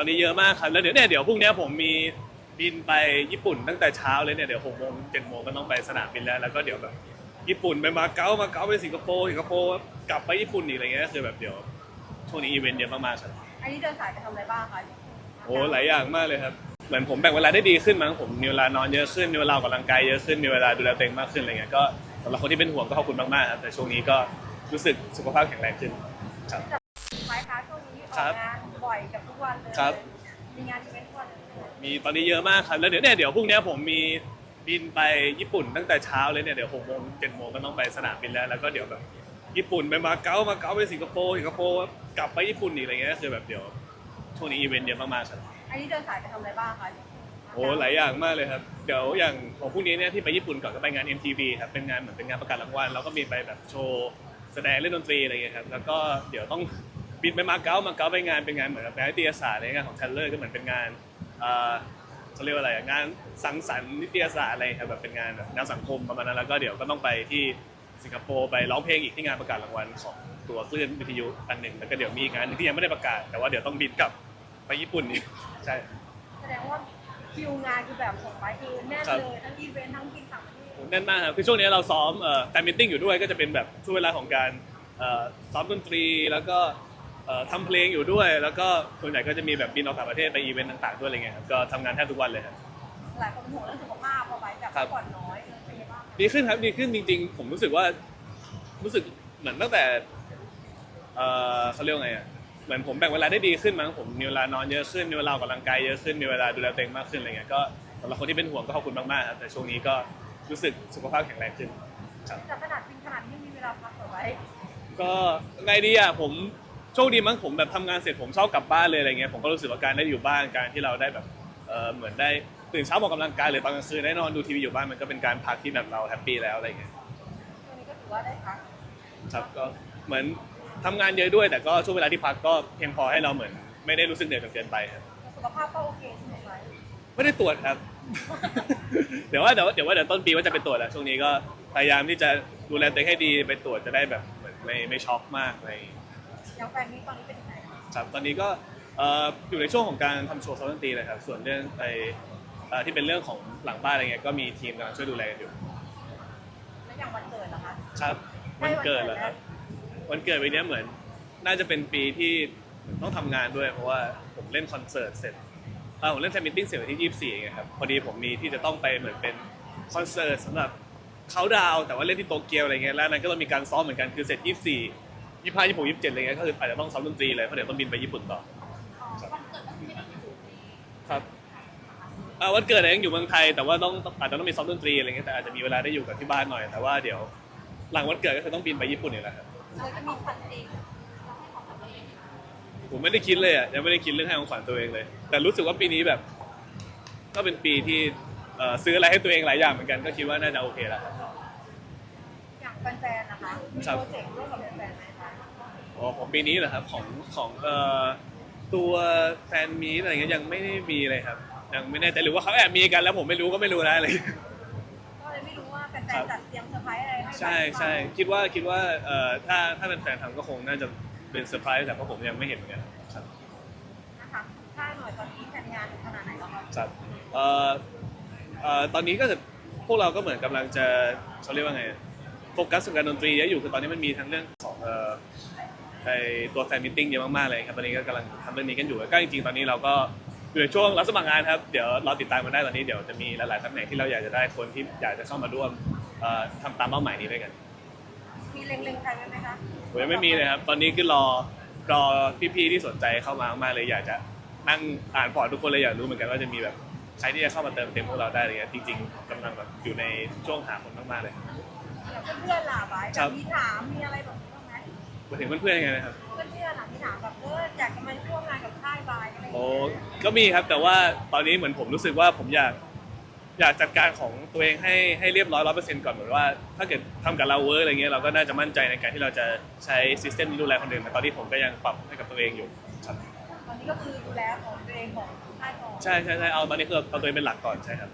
อนนี้เยอะมากครับแล้วเดี๋ยวเนี่ยเดี๋ยวพรุ่งเนี้ยผมมีบินไปญี่ปุ่นตั้งแต่เช้าเลยเนี่ยเดี๋ยวหกโมงเจ็ดโมงก็ต้องไปสนามบินแล้วแล้วก็เดี๋ยวแบบญี่ปุ่นไปมาเก๊ามาเก๊าไปสิงคโปร์สิงคโปร์กลับไปญี่ปุ่นอีกอะไรเงี้ยก็คือแบบเดี๋ยวช่วงนี้อีเวนต์เยอะมากๆครับอันนี้เดินสายไปทำอะไรบ้างคะโอ้หลายอย่างมากเลยครับเหมือนผมแบ่งเวลาได้ดีขึ้นมั้งผมมีเวลานอนเยอะขึ้นมีเวลาออกกำลังกายเยอะขึ้นมีเวลาดูแลตัวเองมากขึ้นอะไรเงี้ยก็สำหรับคนที่เป็นห่วงก็ขอบคุณมากๆครับแต่ช่วงนี้ก็รู้สึกสุขภาพแข็งแรงขึ้นครับ ไม้คะช่วงนี้อ ครัอบกงานบ่อยกับทุกวันเลยครับ มีงานอีเวนต์ทุกวันเลยมีตอนนี้เยอะมากครับ แล้วเดี๋ยวเนี่ยเดี๋ยวพรุ่งเนี้ยผมมีบินไปญี่ปุ่นตั้งแต่เช้าเลยเนี่ยเดี๋ยวหกโมงเจ็ดโมงก็ต้องไปสนามบินแล้ว แล้วก็เดี๋ยวแบบญี่ปุ่นไปมาเก๊ามาเก๊าไปสิงคโปร์สิงคโปร์กลับไปญี่ปุ่นอีกอะไรเงี้ยก็คือแบบเดี๋ยวช่วงนี้อีเวนต์เยอะมากๆครับ อันนี้เดินสายไปทำอะไรบ้างคะโอ้หลายอย่างมากเลยครับ เดี๋ยวอย่างของพรุ่งนี้เนี่ยที่ไปญี่ปุ่นก่อนก็ไปงาน MTV ครับเป็นงานเหมือนเป็นงานประกาศรางวัลแล้วก็มีไปแบบโชว์แสดงเล่นดนตรีอะไรเงี้ยครับแล้วก็เดี๋ยวต้อง บินไปมาเก๊ามาเก๊าไปงานเป็นงานเหมือนกับงานนิตยสารอะไรเงี้ยของ Taylor ก็เหมือนเป็นงานเอ่อเขาเรียกว่าอะไรอะงานสังสรรค์นิตยสารอะไรครับแบบเป็นงานแบบแนวสังคมประมาณนั้นแล้วก็เดี๋ยวก็ต้องไปที่สิงคโปร์ไปร้องเพลงอีกที่งานประกาศรางวัลของตัวคลื่นวิทยุอันหนึ่งแล้วก็เดี๋ยวมีอีกงานหนึ่งที่ยังไม่ได้ประกาศ แต่ว่าเดี๋ยวต้องบินกลับไปญี่ปุ่นอีกใช่แสดงว่าคิวงานคือแบบของไม้คือแน่นครับเลยทั้งอีเวนต์ทั้งกินต่างประเทศแน่นมากครับคือช่วงนี้เราซ้อมเอ่อแฟนมิทติ้งอยู่ด้วยก็จะเป็นแบบช่วงเวลาของการเอ่อซ้อมดนตรีแล้วก็เอ่อ ทำเพลงอยู่ด้วย แล้วก็ส่วนใหญ่ก็จะมีแบบบินออกต่างประเทศไปอีเวนต์ต่างๆด้วยอะไรเงี้ยครับก็ทำงานแทบทุกวันเลยครับ หลายคนเป็นห่วงเรื่องสุขภาพพอไว้แบบครับพักผ่อนน้อยเป็นยังไงบ้างดีขึ้นครับดีขึ้นจริง ๆ ผมรู้สึกว่ารู้สึกเหมือนตั้งแต่เอ่อเขาเรียกว่าไงอะเหมือนผมแบ่งเวลาได้ดีขึ้นมั้งผมมีเวลานอนเยอะขึ้นมีเวลาออกกำลังกายเยอะขึ้นมีเวลาดูแลตัวเองมากขึ้นอะไรเงี้ยก็สำหรับคนที่เป็นห่วงก็ขอบคุณมากๆครับแต่ช่วงนี้ก็รู้สึกสุขภาพแข็งแรงขึ้นครับ แต่ขนาดบินขนาดนี้มีเวลาพักเอาไว้ก็ไงดีอะผม โชคดีมั้งผมแบบทำงานเสร็จผมชอบกลับบ้านเลยอะไรเงี้ยผมก็รู้สึกว่าการได้อยู่บ้านการที่เราได้แบบเออเหมือนได้ตื่นเช้าออกกำลังกายหรือตอนกลางคืนได้นอนดูทีวีอยู่บ้านมันก็เป็นการพักที่แบบเราแฮปปี้แล้วอะไรเงี้ยช่วงนี้ก็ถือว่าได้พักครับก็เหมือนทำงานเยอะด้วย แต่ก็ช่วงเวลาที่พักก็เพียงพอให้เราเหมือน ไม่ได้รู้สึกเหนื่อยจนเกินไปครับแต่สุขภาพก็โอเคใช่ไหมไว้ไม่ได้ตรวจครับ เดี๋ยวว่าเดี๋ยวเดี๋ยวว่าเดี๋ยวต้นปีว่าจะไปตรวจแล้วช่วงนี้ก็พยายามที่จะดูแลตัวเองให้ดีไปตรวจจะได้แบบเหมือนไม่ไม่ช็อกมากอะไรอย่างเงี้ย อย่างแฟนนี้ตอนนี้เป็นยังไงคะครับตอนนี้ก็เอ่ออยู่ในช่วงของการทำโชว์ซ้อมดนตรีเลยครับส่วนเรื่องไอเอ่อที่เป็นเรื่องของหลังบ้านอะไรเงี้ยก็มีทีมกำลังช่วยดูแลกันอยู่แล้วอย่างวันเกิดนะคะครับใกล้วันวันเกิเกิดดเหรอครับแล้ววันเกิดปีเนี้ยเหมือนน่าจะเป็นปีที่ต้องทำงานด้วยเพราะว่าผมเล่นคอนเสิร์ตเสร็จเออผมเล่นแฟนมิทติ้งเสร็จวันที่ 24ไงครับพอดีผมมีที่จะต้องไปเหมือนเป็นคอนเสิร์ตสำหรับเขาดาวน์แต่ว่าเล่นที่โตเกียวอะไรเงี้ยแล้วอันนั้นก็ต้องมีการซ้อมเหมือนกันคือเสร็จ 24 25 26 27อะไรเงี้ยก็คืออาจจะต้องซ้อมดนตรีเลยเพราะเดี๋ยวต้องบินไปญี่ปุ่นต่อครับอ่าวันเกิดเนี่ยยังอยู่เมืองไทยแต่ว่าต้องอาจจะต้องมีซ้อมดนตรีอะไรเงี้ยแต่อาจจะมีเวลาได้อยู่กับที่บ้านหน่อยแต่ว่าเดี๋ยวหลังวันเกิดก็คือต้องบินไปญี่ปุ่นอยู่แล้วครับเราจะมีพันเองผมไม่ได้คิดเลยอะยังไม่ได้คิดเรื่องให้ของขวัญตัวเองเลย แต่รู้สึกว่าปีนี้แบบ ก็เป็นปีที่เอ่อซื้ออะไรให้ตัวเองหลายอย่างเหมือนกันก็คิดว่าน่าจะโอเคแล้วครับ อย่างแฟนๆนะ คะมีครับโปรเจกต์ร่วมกับแฟนๆไหมคะอ๋อของปีนี้เหรอครับของของเอ่อตัวแฟนมีตอะไรเงี้ยยังไม่ได้มีเลยครับ ยังไม่แน่ใจหรือว่าเขาแอบมีกันแล้วผมไม่รู้ก็ไม่รู้นะอะไรอย่างเงี้ย ก็เลยไม่รู้ว่าแฟนๆจัดเตรียมเซอร์ไพรส์อะไรให้ใช่ใช่คิดว่าคิดว่าเอ่อถ้าถ้าเป็นแฟนทำก็คงน่าจะเป็นเซอร์ไพรส์แต่เพราะผมยังไม่เห็นเหมือนกันครับนะคะถ้าหน่อยตอนนี้แผนงานขนาดไหนแล้วคะครับเอ่อเอ่อตอนนี้ก็จะพวกเราก็เหมือนกำลังจะเขาเรียกว่าไง โฟกัสกับการดนตรีเยอะอยู่คือตอนนี้มันมีทั้งเรื่องของเอ่อไอตัวแฟนมิทติ้งเยอะมากๆเลยครับตอนนี้ก็กำลังทำเรื่องนี้กันอยู่ก็จริงๆตอนนี้เราก็อยู่ในช่วงรับสมัครงานครับเดี๋ยวรอติดตามกันได้ตอนนี้เดี๋ยวจะมีหลายๆตำแหน่งที่เราอยากจะได้คนที่อยากจะเข้ามาร่วมเอ่อทำตามเป้าหมายนี้ด้วยกันมีเล็งๆใครไว้ไหมคะผมยังไม่มีเลยครับตอนนี้คือรอรอพี่ๆที่สนใจเข้ามามากๆเลยอยากจะนั่งอ่านพอร์ตทุกคนเลยอยากรู้เหมือนกันว่าจะมีแบบใครที่จะเข้ามาเติมเต็มพวกเราได้อะไรเงี้ยจริง ๆกำลังแบบอยู่ในช่วงหาคนมากๆเลย อย่างเพื่อนๆล่ะไว้ครับมีถามมีอะไรแบบนี้บ้างไหมมาถึงเพื่อนๆยังไงนะครับ เพื่อนๆล่ะมีถามแบบเอออยากจะมาร่วมงานกับค่ายบายอะไรอย่างโอ้เงี้ยก็มีครับแต่ว่าตอนนี้เหมือนผมรู้สึกว่าผมอยากอยากจัดการของตัวเองให้ให้เรียบร้อยร้อยเปอร์เซ็นต์ก่อนเหมือนว่า ถ้าเกิดทำกับเราเวิร์กอะไรเงี้ยเราก็น่าจะมั่นใจในการที่เราจะใช้ซิสเต็มนี้ดูแลคนอื่นแต่ตอนนี้ผมก็ยังปรับให้กับตัวเองอยู่ครับตอนนี้ก็คือดูแลของตัวเองของค่ายก่อนใช่ใช่ใช่เอาตอนนี้คือเอาตัวเองเป็นหลักก่อนใช่ครับ